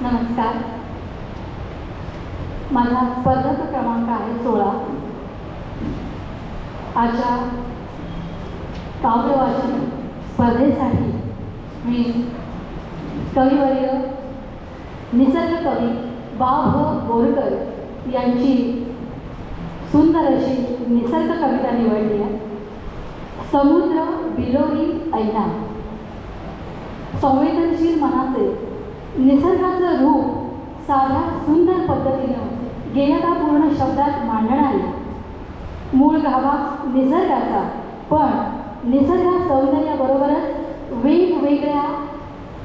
नमस्कार. माझा स्पर्धक क्रमांक आहे सोळा. आजच्या काव्यवाचन स्पर्धेसाठी मी कविवर्य निसर्ग कवी बा भ बोरकर यांची सुंदर अशी निसर्ग कविता निवडली आहे. समुद्र बिलोरी ऐना. संवेदनशील मनाचे निसर्गाचं रूप साध्या सुंदर पद्धतीनं गेयतापूर्ण शब्दात मांडणारी मूळ गावा निसर्गाचा पण निसर्गा सौंदर्याबरोबरच वेगवेगळ्या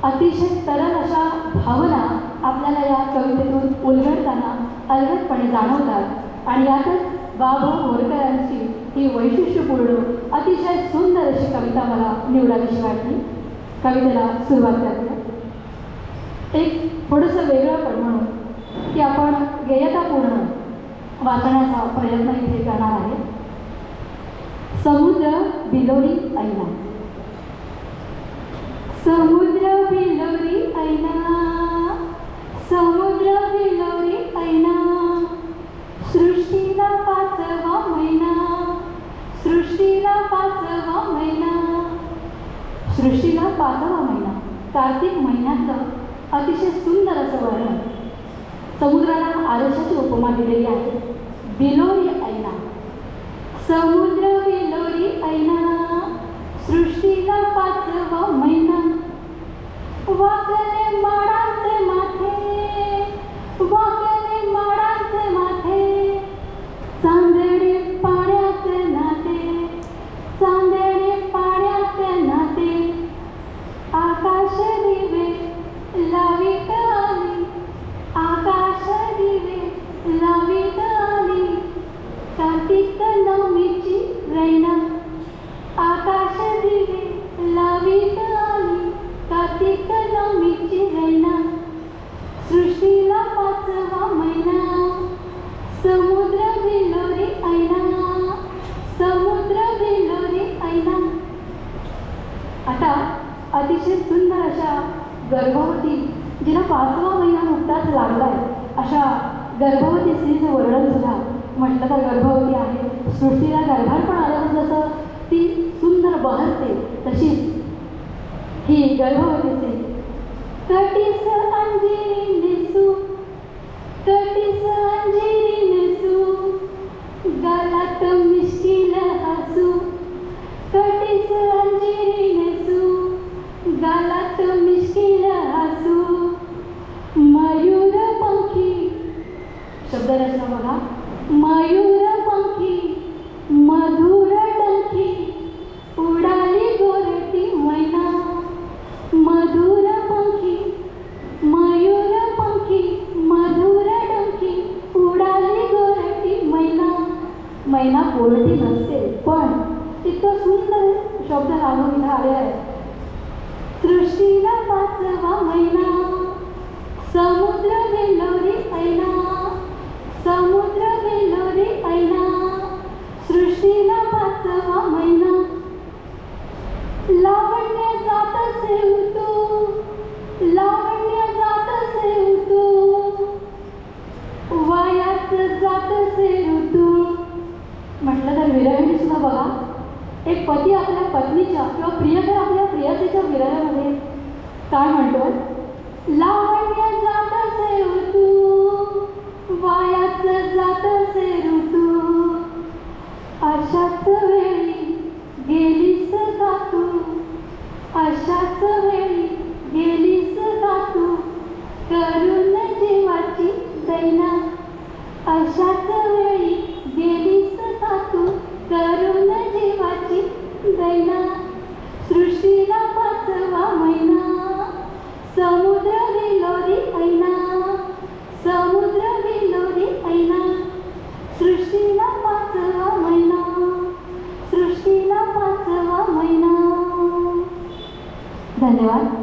अतिशय तरल अशा भावना आपल्याला या कवितेतून उलगडताना अलगदपणे जाणवतात. आणि यातच बाबा बोरकरांची ही वैशिष्ट्यपूर्ण अतिशय सुंदर अशी कविता मला निवडावीशी वाटली. कवितेला सुरुवात करते. एक थोडंसं वेगळं पण की आपण गेयतापूर्ण वाचण्याचा प्रयत्न इथे करणार आहे. समुद्र बिलोरी ऐना. समुद्र बिलोरी ऐना. समुद्र बिलोरी ऐना. सृष्टीला पाचवा महिना. सृष्टीला पाचवा महिना. सृष्टीला पाचवा महिना. कार्तिक महिन्यातलं अतिशय सुंदर असं वर्णन. समुद्राला आरशाची उपमा दिलेली आहे. बिलोरी ऐना. समुद्र बिलोरी ऐना. सृष्टीला पाचवा महिना वाकले माडा कार्तिक नवमीची रैना. आकाश दिवे लावित आली कातिक नवमीची रैना. सृष्टीला पाचवा महिना. समुद्र बिलोरी ऐना. समुद्र बिलोरी ऐना. आता अतिशय सुंदर अशा गर्भवती जिला पाचवा महिना नुकताच लागलाय अशा गर्भवती स्त्रीचं वर्णन सुद्धा. म्हटलं तर गर्भवती आहे. सृष्टीला गर्भारपण आल्यावर जसं ती सुंदर बहरते तशीच ही गर्भवतीचे. कटीस अंजिरी नेसू कटीस अंजिरी नेसू गालात मिश्किल हसू. कटीस अंजिरी नेसू गालात मिश्किल हसू. मयूर पंखी. शब्दरचना बघा. मयूर पंखी मधुर डंखी उडाली गोरटी मैना. मधुर पंखी मयूर पंखी मधुर डंखी उडाली गोरटी मैना. मैना गोरटी नसते पण इतकं सुंदर शब्द लागून झाले आहे आहेत. सृष्टीला पाचवा महिना समुद्र बिलोरी ऐना एक पती आपल्या पत्नीच्या किंवा प्रियकर आपल्या प्रियसीच्या विरायामध्ये काय म्हणतो लावण्य जात असे ऋतू वायाच जात असे ऋतू. अशाच वेळी गेलीस का तू? अशाच वेळी गेलीस का तू? करून जीवाची दैना. अशा धन्यवाद